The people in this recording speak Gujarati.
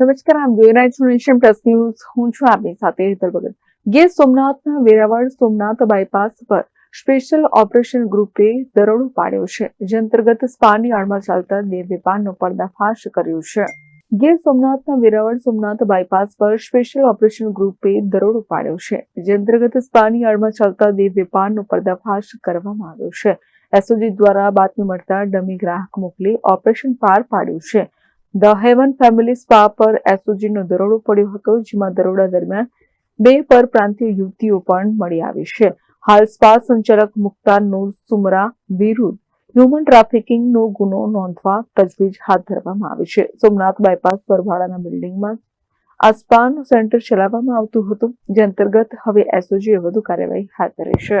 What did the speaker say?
નમસ્કાર આપ જોઈ પ્લસ ન્યૂઝ હું છું આપની સાથે હેતલ ભગત. ગીર સોમનાથના વેરાવળ સોમનાથ બાયપાસ પર સ્પેશિયલ ઓપરેશન ગ્રુપે દરોડો પાડ્યો છે, જે અંતર્ગત સ્પાની આડમાં ચાલતા દેવ વેપારનો પર્દાફાશ કર્યો છે. ગીર સોમનાથના વેરાવળ સોમનાથ બાયપાસ પર સ્પેશિયલ ઓપરેશન ગ્રુપે દરોડો પાડ્યો છે, જે અંતર્ગત સ્પાની આડમાં ચાલતા દેવ વેપારનો પર્દાફાશ કરવામાં આવ્યો છે. એસઓજી દ્વારા બાતમી મળતા ડમી ગ્રાહક મોકલી ઓપરેશન પાર પાડ્યું છે. ધ હેવન ફેમિલી સ્પા પર એસઓજીનો દરોડો પડ્યો હતો, જેમાં દરોડા દરમિયાન બે પરપ્રાંતીય યુવતીઓ પણ મળી આવી છે. હાલ સ્પા સંચાલક મુક્તા નૂર સુમરા વિરુદ્ધ હ્યુમન ટ્રાફિકિંગનો ગુનો નોંધવા તજવીજ હાથ ધરવામાં આવી છે. સોમનાથ બાયપાસ પર ભાડાના બિલ્ડિંગમાં આ સ્પાનું સેન્ટર ચલાવવામાં આવતું હતું, જે અંતર્ગત હવે એસઓજીએ વધુ કાર્યવાહી હાથ ધરી છે.